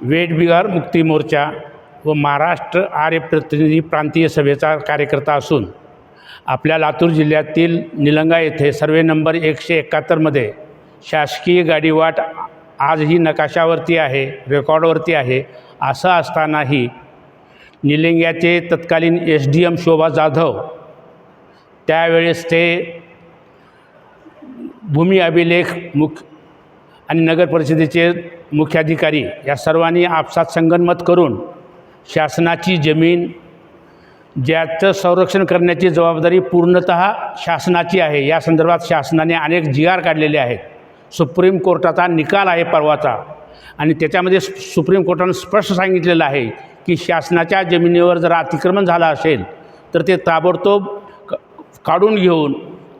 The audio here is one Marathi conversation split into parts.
वेठबिगार मुक्ती मोर्चा व महाराष्ट्र आर्य प्रतिनिधी प्रांतीय सभेचा कार्यकर्ता असून आपल्या लातूर जिल्ह्यातील निलंगा येथे सर्वे नंबर एकशे एकाहत्तरमध्ये शासकीय गाडीवाट आजही नकाशावरती आहे रेकॉर्डवरती आहे असं असतानाही निलंग्याचे तत्कालीन S D M Shobha Jadhav त्यावेळेस ते भूमी अभिलेख मुख आणि नगर परिषदेचे मुख्याधिकारी या सर्वांनी आपसात संगनमत करून शासनाची जमीन ज्याचं संरक्षण करण्याची जबाबदारी पूर्णत शासनाची आहे. या संदर्भात शासनाने अनेक जी आर काढलेले आहेत. सुप्रीम कोर्टाचा निकाल आहे परवाचा. आणि त्याच्यामध्ये सुप्रीम कोर्टानं स्पष्ट सांगितलेलं आहे की शासनाच्या जमिनीवर जर अतिक्रमण झालं असेल तर ते ताबडतोब काढून घेऊन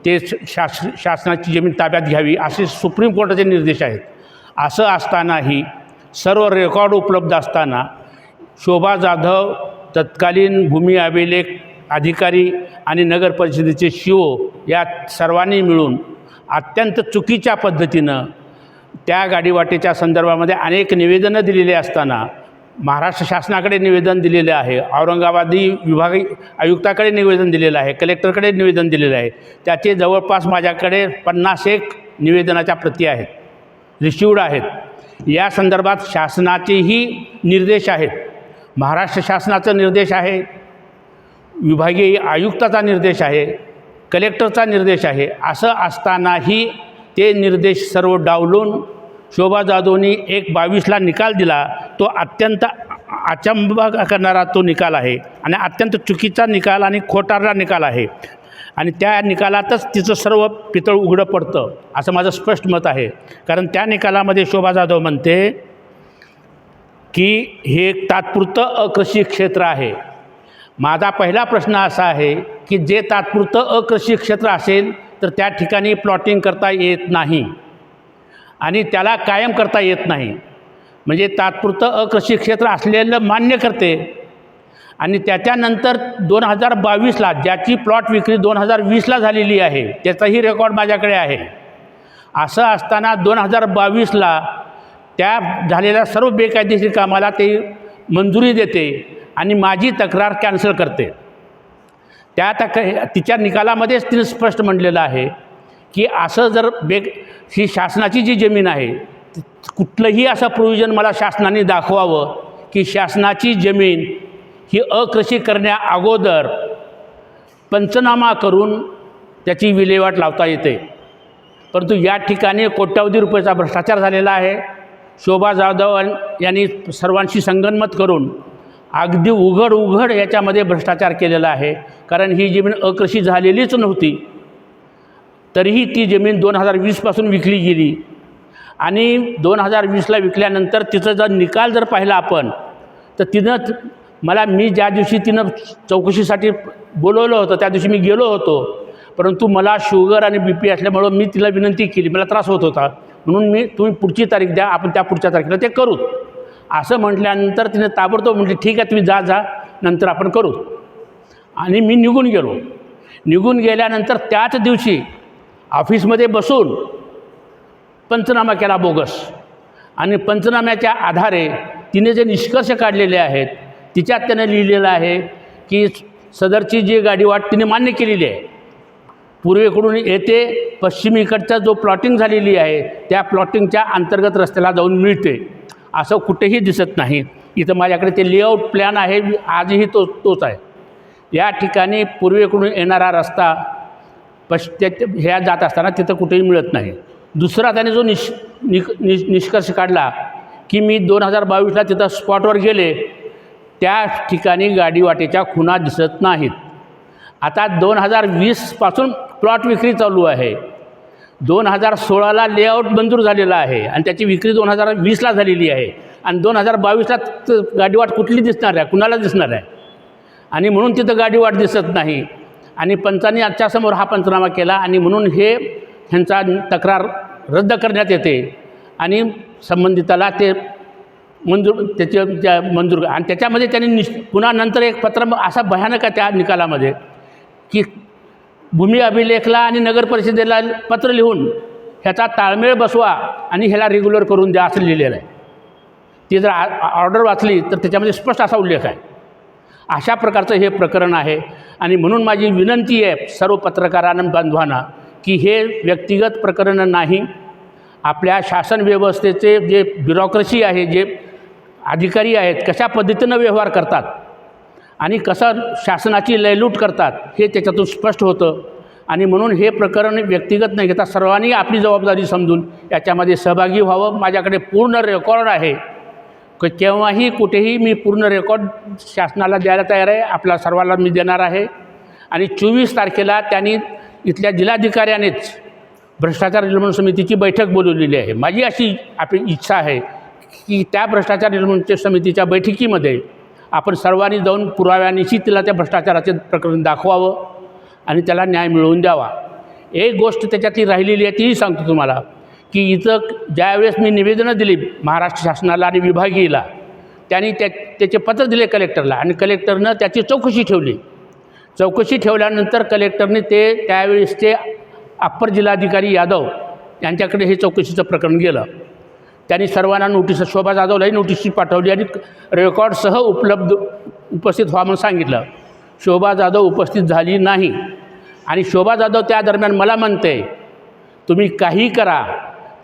ते श- शास शासनाची जमीन ताब्यात घ्यावी असे सुप्रीम कोर्टाचे निर्देश आहेत. असं असतानाही सर्व रेकॉर्ड उपलब्ध असताना शोभा जाधव तत्कालीन भूमी अभिलेख अधिकारी आणि नगर परिषदेचे शिओ या सर्वांनी मिळून अत्यंत चुकीच्या पद्धतीनं त्या गाडीवाटेच्या संदर्भामध्ये अनेक निवेदनं दिलेली असताना महाराष्ट्र शासनाकडे निवेदन दिलेले आहे. औरंगाबादी विभागी आयुक्ताकडे निवेदन दिलेलं आहे. कलेक्टरकडे निवेदन दिलेलं आहे. त्याचे जवळपास माझ्याकडे पन्नास एक निवेदनाच्या प्रती आहेत. रिसिवड आहेत. या संदर्भात शासनाचेही निर्देश आहेत. महाराष्ट्र शासनाचा निर्देश आहे. विभागीय आयुक्ताचा निर्देश आहे. कलेक्टरचा निर्देश आहे. असं असतानाही ते निर्देश सर्व डावलून शोभा जाधवनी एक बावीसला निकाल दिला तो अत्यंत अचंब करणारा तो निकाल आहे आणि अत्यंत चुकीचा निकाल आणि खोटारला निकाल आहे. आणि त्या निकालातच तिचं सर्व पितळ उघडं पडतं असं माझं स्पष्ट मत आहे. कारण त्या निकालामध्ये शोभा जाधव म्हणते की हे एक तात्पुरतं अकृषी क्षेत्र आहे. माझा पहिला प्रश्न असा आहे की जे तात्पुरतं अकृषी क्षेत्र असेल तर त्या ठिकाणी प्लॉटिंग करता येत नाही. आणि त्याला कायम करता येत नाही. म्हणजे तात्पुरतं अकृषी क्षेत्र असलेलं मान्य करते. आणि त्याच्यानंतर दोन हजार बावीसला ज्याची प्लॉट विक्री दोन हजार वीसला झालेली आहे त्याचाही रेकॉर्ड माझ्याकडे आहे. असं असताना दोन हजार बावीसला त्या झालेल्या सर्व बेकायदेशीर कामाला ते मंजुरी देते आणि माझी तक्रार कॅन्सल करते. त्या तक तिच्या निकालामध्येच तिने स्पष्ट म्हटलेलं आहे. की असं जर बेग ही शासनाची जी जमीन आहे कुठलंही असं प्रोविजन मला शासनाने दाखवावं की शासनाची जमीन ही अकृषी करण्या अगोदर पंचनामा करून त्याची विल्हेवाट लावता येते. परंतु या ठिकाणी कोट्यावधी रुपयाचा भ्रष्टाचार झालेला आहे. शोभा जाधव यांनी सर्वांशी संगनमत करून अगदी उघड उघड याच्यामध्ये भ्रष्टाचार केलेला आहे. कारण ही जमीन अकृषी झालेलीच नव्हती. तरीही ती जमीन दोन हजार वीसपासून विकली गेली. आणि दोन हजार वीसला विकल्यानंतर तिचा जर निकाल जर पाहिला आपण तर तिनं मला मी ज्या दिवशी तिनं चौकशीसाठी बोलवलं होतं त्या दिवशी मी गेलो होतो. परंतु मला शुगर आणि बी पी असल्यामुळं मी तिला विनंती केली मला त्रास होत होता. म्हणून मी तुम्ही पुढची तारीख द्या आपण त्या पुढच्या तारखेला ते करू. असं म्हटल्यानंतर तिने ताबडतोब म्हटली ठीक आहे तुम्ही जा जा नंतर आपण करू. आणि मी निघून गेलो. निघून गेल्यानंतर त्याच दिवशी ऑफिसमध्ये बसून पंचनामा केला बोगस. आणि पंचनाम्याच्या आधारे तिने जे निष्कर्ष काढलेले आहेत तिच्यात त्यानं लिहिलेलं आहे की सदरची जी गाडीवाट तिने मान्य केलेली आहे. पूर्वेकडून येते पश्चिमेकडचा जो प्लॉटिंग झालेली आहे त्या प्लॉटिंगच्या अंतर्गत रस्त्याला जाऊन मिळते. असं कुठेही दिसत नाही. इथं माझ्याकडे ते लेआउट प्लॅन आहे आजही तो तोच आहे. या ठिकाणी पूर्वेकडून येणारा रस्ता पश त्या ह्या जात असताना तिथं कुठेही मिळत नाही. दुसरा त्याने जो निश निक निश निष्कर्ष काढला की मी दोन हजार बावीसला तिथं स्पॉटवर गेले त्या ठिकाणी गाडीवाटेच्या खुणा दिसत नाहीत. आता दोन हजार वीसपासून प्लॉट विक्री चालू आहे. दोन हजार सोळाला लेआउट मंजूर झालेला आहे आणि त्याची विक्री दोन हजार वीसला झालेली आहे. आणि दोन हजार बावीसला त- गाडीवाट कुठली दिसणार आहे कुणाला दिसणार आहे? आणि म्हणून तिथं गाडीवाट दिसत नाही. आणि पंचांनी आजच्यासमोर हा पंचनामा केला आणि म्हणून हे ह्यांचा तक्रार रद्द करण्यात येते. आणि संबंधिताला ते मंजूर त्याचे त्या मंजूर आणि त्याच्यामध्ये त्यांनी निश पुन्हा नंतर एक पत्र असा भयानक आहे त्या निकालामध्ये की भूमी अभिलेखला आणि नगर परिषदेला पत्र लिहून ह्याचा ताळमेळ बसवा आणि ह्याला रेग्युलर करून द्या असं लिहिलेलं आहे. ती जर आ- ऑर्डर वाचली तर त्याच्यामध्ये स्पष्ट असा उल्लेख आहे. अशा प्रकारचं हे प्रकरण आहे. आणि म्हणून माझी विनंती आहे सर्व पत्रकारांना बांधवांना की हे व्यक्तिगत प्रकरण नाही. आपल्या शासन व्यवस्थेचे जे ब्युरॉक्रसी आहे जे अधिकारी आहेत कशा पद्धतीनं व्यवहार करतात आणि कसं शासनाची लयलूट करतात हे त्याच्यातून स्पष्ट होतं. आणि म्हणून हे प्रकरण व्यक्तिगत न घेता सर्वांनी आपली जबाबदारी समजून याच्यामध्ये सहभागी व्हावं. माझ्याकडे पूर्ण रेकॉर्ड आहे. क- केव्हाही कुठेही मी पूर्ण रेकॉर्ड शासनाला द्यायला तयार आहे आपल्या सर्वांना मी देणार आहे. आणि चोवीस तारखेला त्यांनी इथल्या जिल्हाधिकाऱ्यानेच भ्रष्टाचार निर्मूलन समितीची बैठक बोलवलेली आहे. माझी अशी आपली इच्छा आहे की त्या भ्रष्टाचार निर्मूलन समितीच्या बैठकीमध्ये आपण सर्वांनी जाऊन पुराव्यानिशी तिला त्या भ्रष्टाचाराचे प्रकरण दाखवावं आणि त्याला न्याय मिळवून द्यावा. एक गोष्ट त्याच्यातली राहिलेली आहे तीही सांगतो तुम्हाला. की इथं ज्यावेळेस मी निवेदनं दिली महाराष्ट्र शासनाला आणि विभागीयला त्यांनी त्या त्याचे पत्र दिले कलेक्टरला आणि कलेक्टरनं त्याची चौकशी ठेवली. चौकशी ठेवल्यानंतर कलेक्टरने ते त्यावेळेसचे अप्पर जिल्हाधिकारी यादव यांच्याकडे हे चौकशीचं प्रकरण गेलं. त्यांनी सर्वांना नोटीस शोभा जाधवलाही नोटीस पाठवली आणि रेकॉर्डसह उपलब्ध उपस्थित व्हा म्हणून सांगितलं. शोभा जाधव उपस्थित झाली नाही. आणि शोभा जाधव त्या दरम्यान मला म्हणते तुम्ही काही करा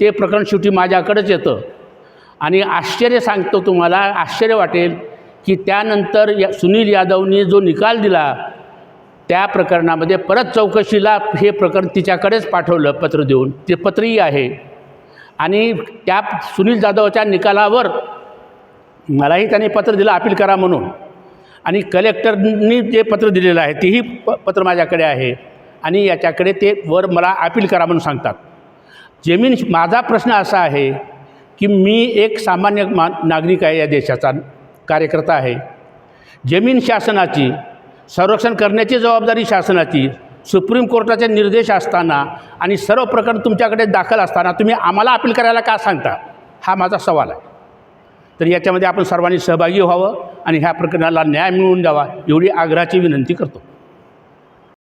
ते प्रकरण शेवटी माझ्याकडंच येतं. आणि आश्चर्य सांगतो तुम्हाला आश्चर्य वाटेल की त्यानंतर या सुनील यादवनी जो निकाल दिला त्या प्रकरणामध्ये परत चौकशीला हे प्रकरण तिच्याकडेच पाठवलं पत्र देऊन. ते पत्रही आहे. आणि त्या सुनील जाधवच्या निकालावर मलाही त्याने पत्र दिलं अपील करा म्हणून. आणि कलेक्टरनी जे पत्र दिलेलं आहे तेही प पत्र माझ्याकडे आहे. आणि याच्याकडे ते वर मला अपील करा म्हणून सांगतात. जमीन माझा प्रश्न असा आहे की मी एक सामान्य मा नागरिक आहे या देशाचा कार्यकर्ता आहे. जमीन शासनाची संरक्षण करण्याची जबाबदारी शासनाची सुप्रीम कोर्टाचे निर्देश असताना आणि सर्व प्रकरण तुमच्याकडे दाखल असताना तुम्ही आम्हाला अपील करायला का सांगता? हा माझा सवाल आहे. तर याच्यामध्ये आपण सर्वांनी सहभागी व्हावं आणि ह्या प्रकरणाला न्याय मिळवून द्यावा एवढी आग्रहाची विनंती करतो.